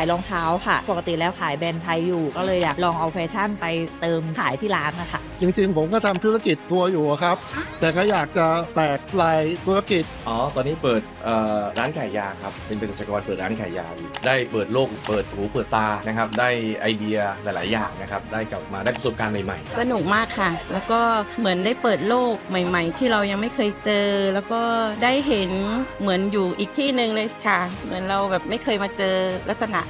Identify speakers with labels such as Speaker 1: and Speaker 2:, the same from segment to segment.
Speaker 1: ายรองเท้าค่ะ ปกติแล้วขายแบรนด์ไทยอยู่ ก็เลยอยากลองเอาแฟชั่นไปเติมขายที่ร้านนะคะ
Speaker 2: จริงๆ ผมก็ทำธุรกิจทัวร์อยู่อะครับ แต่ก็อยากจะแตกลายธุรกิจ
Speaker 3: อ๋อ ตอนนี้เปิดเอ่อร้านขายยาครับ เป็นเภสัชกรเปิดร้านขายยาอยู่ได้เปิดโลก เปิดหูเปิดตานะครับ ได้ไอเดียหลาย ๆ อย่างนะครับ ได้กลับมาได้ประสบการณ์ใหม่ๆ
Speaker 4: สนุกมากค่ะ แล้วก็เหมือนได้เปิดโลกใหม่ ๆ ที่เรายังไม่เคยเจอ แล้วก็ได้เห็นเหมือนอยู่อีกที่หนึ่งเลยค่ะ เหมือนเราแบบไม่เคยมาเจอลักษณะเอ่อ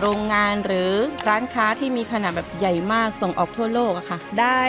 Speaker 4: โรงงานหรือร้านค้าที่มีขนาดแบบใหญ่มากส่งออกทั่วโลกอะค่ะ
Speaker 1: ได้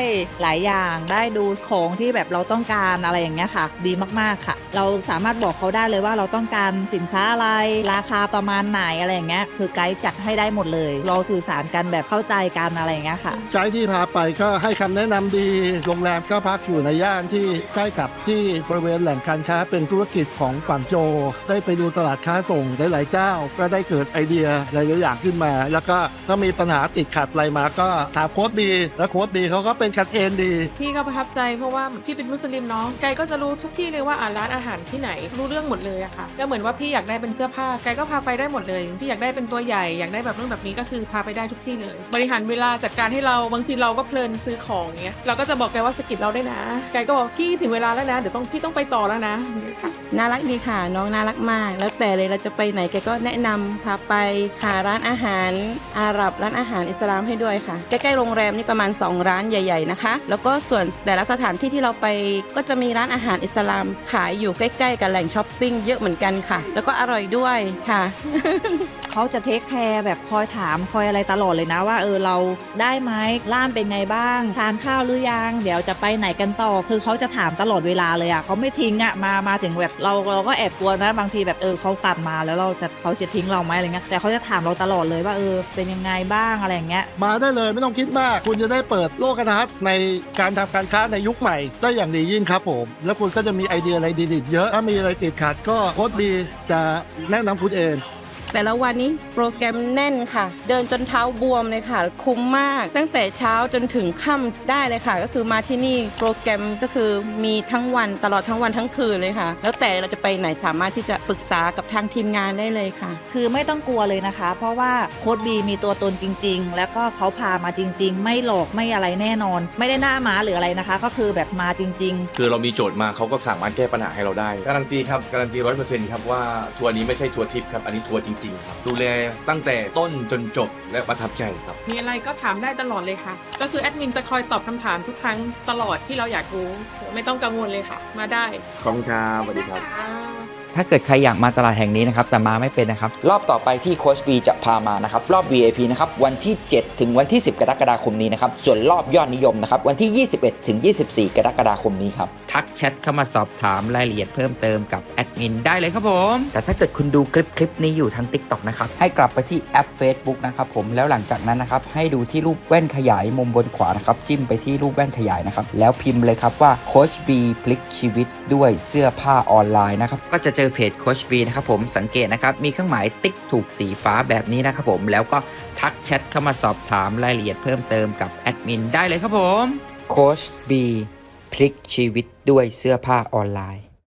Speaker 1: หลายอย่างได้ดูของที่แบบเราต้องการอะไรอย่างเงี้ยค่ะ ดีมากๆค่ะ เราสามารถบอกเขาได้เลยว่าเราต้องการสินค้าอะไร ราคาประมาณไหนอะไรอย่างเงี้ยคือไกด์จัดให้ได้หมดเลย เราสื่อสารกันแบบเข้าใจกันอะไรอย่างเงี้ยค่ะ
Speaker 2: ใจที่พาไปก็ให้คำแนะนำดีโรงแรมก็พักอยู่ในย่านที่ใกล้กับที่บริเวณแหล่งการค้าเป็นธุรกิจของกวางโจวได้ไปดูตลาดค้าส่งหลายๆเจ้า ก็ได้เกิดไอเดียหลายๆอย่างขึ้นมา แล้วก็ถ้ามีปัญหาติดขัดอะไรมาก็ถามโค้ดบีแล้วโค้ดบีเขาก็เป็นกันเองดี
Speaker 5: พี่ก็ประทับใจเพราะว่าพี่เป็นมุสลิมเนาะไกก็จะรู้ทุกที่เลยว่าอ่าร้านอาหารที่ไหนรู้เรื่องหมดเลยอะค่ะแล้วเหมือนว่าพี่อยากได้เป็นเสื้อผ้าไกก็พาไปได้หมดเลย พี่อยากได้เป็นตัวใหญ่อยากได้แบบนู้นแบบนี้ก็คือพาไปได้ทุกที่เลย บริหารเวลาจัดการให้เราบางทีเราก็เพลินซื้อของเงี้ยเราก็จะบอกแกว่าสะกิดเราได้นะไกก็บอกพี่ถึงเวลาแล้วนะเดี๋ยวต้องพี่ต้องไปต่อแล้วนะอย่างเงี้ยค่ะ
Speaker 4: น่ารักดีค่ะ น้องน่ารักมาก แล้วแต่เลยเราจะไปไหนแกก็แนะนำพาไปหาร้านอาหารอาหรับร้านอาหารอิสลามให้ด้วยค่ะใกล้ๆโรงแรมนี่ประมาณ 2 ร้านใหญ่ ๆนะคะ แล้วก็ส่วนแต่ละสถานที่ที่เราไปก็จะมีร้านอาหารอิสลามขายอยู่ใกล้ๆ กับแหล่งช้อปปิ้งเยอะเหมือนกันค่ะ แล้วก็อร่อยด้วยค่ะ
Speaker 1: เขาจะเทคแคร์แบบคอยถามคอยอะไรตลอดเลยนะว่าเออเราได้ไหมร้านเป็นไงบ้าง ทานข้าวหรือยัง เดี๋ยวจะไปไหนกันต่อ คือเขาจะถามตลอดเวลาเลยอะเขาไม่ทิ้งอะมามาถึงแบบเราเราก็แอบกลัวนะ บางทีแบบเออเขากลับมาแล้วเราจะเขาจะทิ้งเราไหมอะไรเงี้ยแต่เขาจะถามเราตลอดเลยว่าเออเป็นยังไงบ้างอะไรอย่างเงี้ย
Speaker 2: มาได้เลยไม่ต้องคิดมาก คุณจะได้เปิดโลกทัศน์ในการทำการค้าในยุคใหม่ ได้อย่างดียิ่งครับผม แล้วคุณก็จะมีไอเดียอะไรดีๆเยอะถ้ามีอะไรติดขัดก็โค้ดบีจะแนะนำคุณเอง
Speaker 4: แต่ละวันนี้โปรแกรมแน่นค่ะ เดินจนเท้าบวมเลยค่ะ คุ้มมาก ตั้งแต่เช้าจนถึงค่ำได้เลยค่ะ ก็คือมาที่นี่โปรแกรมก็คือมีทั้งวันตลอดทั้งวันทั้งคืนเลยค่ะ แล้วแต่เราจะไปไหนสามารถที่จะปรึกษากับทางทีมงานได้เลยค่ะ
Speaker 1: คือไม่ต้องกลัวเลยนะคะ เพราะว่าโค้ดบีมีตัวตนจริง ๆ แล้วก็เขาพามาจริง ๆ ไม่หลอกไม่อะไรแน่นอน ไม่ได้หน้าม้าหรืออะไรนะคะ ก็คือแบบมาจริง ๆ
Speaker 3: คือเรามีโจทย์มาเขาก็สามารถแก้ปัญหาให้เราได้การันตีครับการันตีร้อยเปอร์เซ็นต์ครับว่าทัวร์นี้ไม่ใช่ทัวร์ทิปครับอันนี้ทัวร์จริงๆครับดูแลตั้งแต่ต้นจนจบและประทับใจครับ
Speaker 5: มีอะไรก็ถามได้ตลอดเลยค่ะ ก็คือแอดมินจะคอยตอบคำถามทุกครั้งตลอดที่เราอยากรู้ ไม่ต้องกังวลเลยค่ะ มาได้
Speaker 3: ขอบคุณครับสวัสดีครับ
Speaker 5: อ่า
Speaker 6: ถ้าเกิดใครอยากมาตลาดแห่งนี้นะครับแต่มาไม่เป็นนะครับ
Speaker 7: รอบต่อไปที่โคชบีจะพามานะครับรอบ VIP นะครับวันที่ 7 ถึงวันที่ 10 กรกฎาคมนี้นะครับส่วนรอบยอดนิยมนะครับวันที่ 21 ถึง 24 กรกฎาคมนี้ครับ
Speaker 6: ทักแชทเข้ามาสอบถามรายละเอียดเพิ่มเติมกับแอดมินได้เลยครับผม
Speaker 7: แต่ถ้าเกิดคุณดูคลิปคลิปนี้อยู่ทาง TikTok นะครับให้กลับไปที่แอป Facebook นะครับผมแล้วหลังจากนั้นนะครับให้ดูที่รูปแว่นขยายมุมบนขวานะครับจิ้มไปที่รูปแว่นขยายนะครับแล้วพิมพ์เลยครับว่าโคชบีพลิกชีวิตด้วยเสื้อผ้าออนไลน์นะครับ
Speaker 6: ก็จะเจอเพจโคชบีนะครับผมสังเกตนะครับมีเครื่องหมายติ๊กถูกสีฟ้าแบบนี้นะครับผมแล้วก็ทักแชทเข้ามาสอบถามรายละเอียดเพิ่มเติมกับแอดมินได้เลยครับผม
Speaker 7: โคชบีพลิกชีวิตด้วยเสื้อผ้าออนไลน์